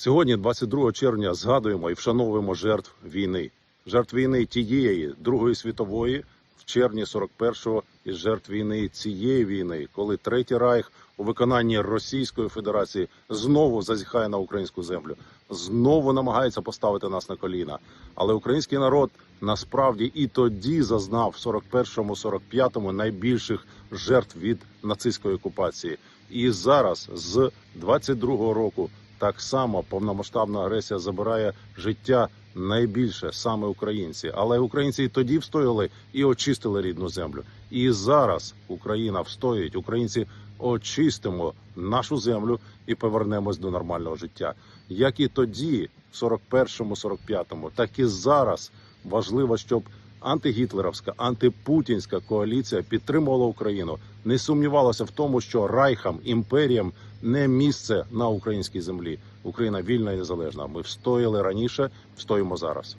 Сьогодні, 22 червня, згадуємо і вшановуємо жертв війни. Жертв війни тієї Другої світової в червні 41-го і жертв війни цієї війни, коли Третій Райх у виконанні Російської Федерації знову зазіхає на українську землю, знову намагається поставити нас на коліна. Але український народ насправді і тоді зазнав в 41-му, 45-му найбільших жертв від нацистської окупації. І зараз з 22-го року так само повномасштабна агресія забирає життя найбільше саме українці. Але українці і тоді встояли і очистили рідну землю. І зараз Україна встоїть. Українці очистимо нашу землю і повернемось до нормального життя. Як і тоді, в 41-му, 45-му, так і зараз важливо, щоб антигітлерівська, антипутінська коаліція підтримувала Україну, не сумнівалася в тому, що райхам, імперіям не місце на українській землі. Україна вільна і незалежна. Ми встояли раніше, встоїмо зараз.